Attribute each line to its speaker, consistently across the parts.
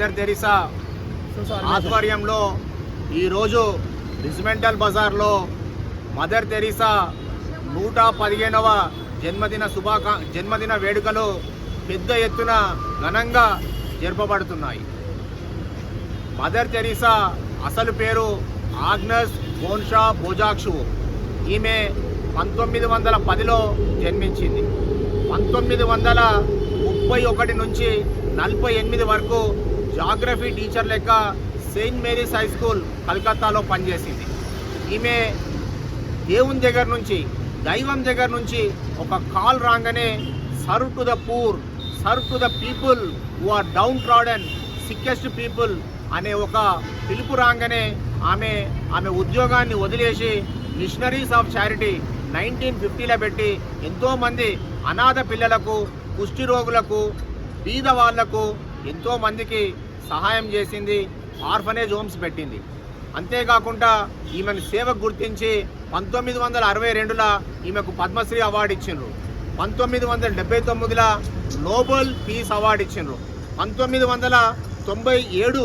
Speaker 1: Mother Teresa ఆధ్వర్యంలో ఈరోజు regimental బజార్లో మదర్ తెరిసా నూట పదిహేనవ జన్మదిన శుభాకా జన్మదిన వేడుకలు పెద్ద ఎత్తున ఘనంగా జరపబడుతున్నాయి. మదర్ తెరిసా అసలు పేరు ఆగ్నస్ బోన్షా బోజాక్షు ఈమె పంతొమ్మిది వందల పదిలో జన్మించింది. పంతొమ్మిది వందల ముప్పై ఒకటి నుంచి నలభై ఎనిమిది వరకు జాగ్రఫీ టీచర్ లెక్క సెయింట్ మేరీస్ హై స్కూల్ కలకత్తాలో పనిచేసింది. ఈమె దేవుని దగ్గర నుంచి దైవం దగ్గర నుంచి ఒక కాల్ రాగానే serve to the poor serve to the people who are downtrodden sickest people అనే ఒక పిలుపు రాగానే ఆమె ఆమె ఉద్యోగాన్ని వదిలేసి మిషనరీస్ ఆఫ్ చారిటీ నైన్టీన్ ఫిఫ్టీలో పెట్టి ఎంతోమంది అనాథ పిల్లలకు కుష్టి రోగులకు బీద వాళ్ళకు ఎంతోమందికి సహాయం చేసింది ఆర్ఫనేజ్ హోమ్స్ పెట్టింది. అంతేకాకుండా ఈమెను సేవకు గుర్తించి పంతొమ్మిది వందల అరవై రెండులో ఈమెకు పద్మశ్రీ అవార్డు ఇచ్చిండ్రు. పంతొమ్మిది వందల డెబ్బై తొమ్మిదిలో నోబెల్ పీస్ అవార్డు ఇచ్చిండ్రు. పంతొమ్మిది వందల తొంభై ఏడు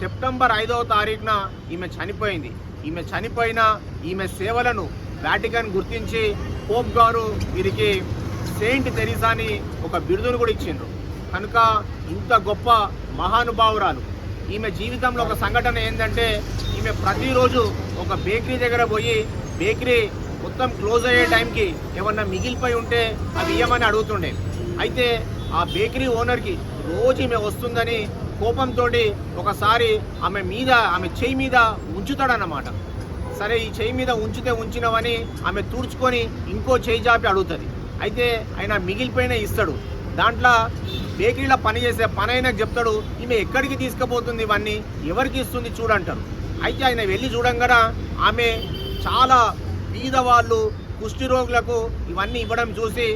Speaker 1: సెప్టెంబర్ ఐదవ తారీఖున ఈమె చనిపోయింది. ఈమె చనిపోయిన ఈమె సేవలను వాటికన్ గుర్తించి పోప్ గారు వీరికి సెయింట్ తెరీసాని ఒక బిరుదును కూడా ఇచ్చిండ్రు. కనుక ఇంత గొప్ప మహానుభావురాలు. ఈమె జీవితంలో ఒక సంఘటన ఏంటంటే ఈమె ప్రతిరోజు ఒక బేకరీ దగ్గర పోయి బేకరీ మొత్తం క్లోజ్ అయ్యే టైంకి ఏమన్నా మిగిలిపోయి ఉంటే అవి ఇయ్యమని అడుగుతుండే. అయితే ఆ బేకరీ ఓనర్కి రోజు ఈమె వస్తుందని కోపంతో ఒకసారి ఆమె మీద ఆమె చేయి మీద ఉంచుతాడన్నమాట. సరే ఈ చేయి మీద ఉంచితే ఉంచినవని ఆమె తుడుచుకొని ఇంకో చేయి జాపి అడుగుతుంది. అయితే ఆయన మిగిలిపోయిన ఇస్తాడు. దాంట్లో బేకరీలో పని చేసే పని అయినా చెప్తాడు ఈమె ఎక్కడికి తీసుకుపోతుంది ఇవన్నీ? ఎవరికి ఇస్తుంది చూడంటారు. అయితే ఆయన వెళ్ళి చూడంగా ఆమె చాలా బీదవాళ్ళు కుష్టి రోగులకు ఇవన్నీ ఇవ్వడం చూసి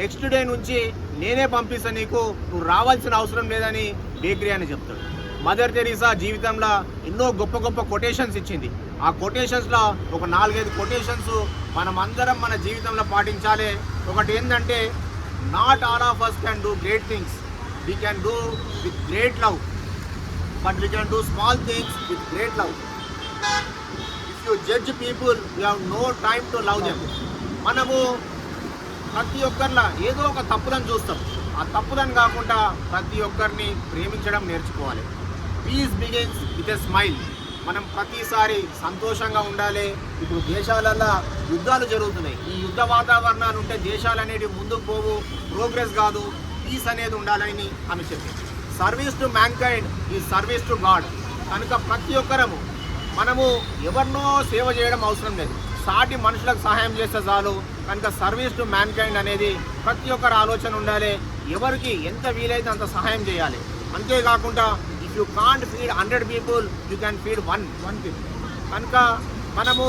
Speaker 1: నెక్స్ట్ డే నుంచి నేనే పంపిస్తాను నీకు నువ్వు రావాల్సిన అవసరం లేదని బేకరీ అని చెప్తాడు. మదర్ తెరీసా జీవితంలో ఎన్నో గొప్ప గొప్ప కొటేషన్స్ ఇచ్చింది. ఆ కొటేషన్స్లో ఒక నాలుగైదు కొటేషన్స్ మనం అందరం మన జీవితంలో పాటించాలి. ఒకటి ఏంటంటే not all of us can do great things we can do with great love but we can do small things with great love if you judge people you have no time to love them మనము ప్రతి ఒక్కరిలా ఏదో ఒక తప్పులను చూస్తాం. ఆ తప్పులను కాకుండా ప్రతి ఒక్కరిని ప్రేమించడం నేర్చుకోవాలి. Peace begins with a smile మనం ప్రతిసారి సంతోషంగా ఉండాలి. ఇప్పుడు దేశాలలో యుద్ధాలు జరుగుతున్నాయి. ఈ యుద్ధ వాతావరణాలు ఉంటే దేశాలు అనేవి ముందుకు పోవు ప్రోగ్రెస్ కాదు పీస్ అనేది ఉండాలని ఆమె చెప్పింది. సర్వీస్ టు మ్యాన్కైండ్ ఈ సర్వీస్ టు గాడ్ కనుక ప్రతి ఒక్కరము మనము ఎవరినో సేవ చేయడం అవసరం లేదు. సాటి మనుషులకు సహాయం చేస్తే చాలు. కనుక సర్వీస్ టు మ్యాన్కైండ్ అనేది ప్రతి ఒక్కరి ఆలోచన ఉండాలి. ఎవరికి ఎంత వీలైతే అంత సహాయం చేయాలి. అంతేకాకుండా if you can't feed hundred people you can feed one one people కనుక మనము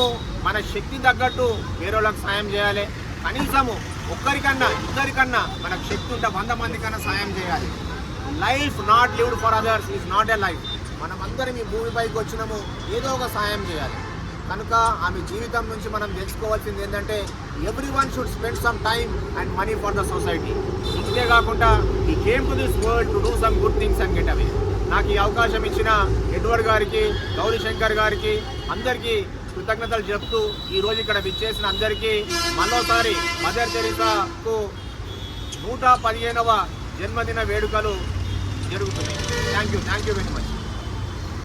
Speaker 1: మన శక్తి తగ్గట్టు వేరే వాళ్ళకి సాయం చేయాలి. కనీసము ఒక్కరికన్నా ఇద్దరికన్నా మనకు శక్తి ఉంటే వంద మంది కన్నా సాయం చేయాలి. Life not lived for others is not a life మనమందరం ఈ భూమిపైకి వచ్చినాము ఏదో ఒక సాయం చేయాలి. కనుక ఆమె జీవితం నుంచి మనం తెలుసుకోవాల్సింది ఏంటంటే every one should spend some time and money for the society ఇంతే కాకుండా ఈ came to this world to do some good things and get away నాకు ఈ అవకాశం ఇచ్చిన ఎడ్వర్డ్ గారికి గౌరీశంకర్ గారికి అందరికీ కృతజ్ఞతలు చెప్తూ ఈరోజు ఇక్కడ విచ్చేసిన అందరికీ మరోసారి మదర్ తెరీసాకు నూట పదిహేనవ జన్మదిన వేడుకలు జరుగుతున్నాయి. Thank you thank you very much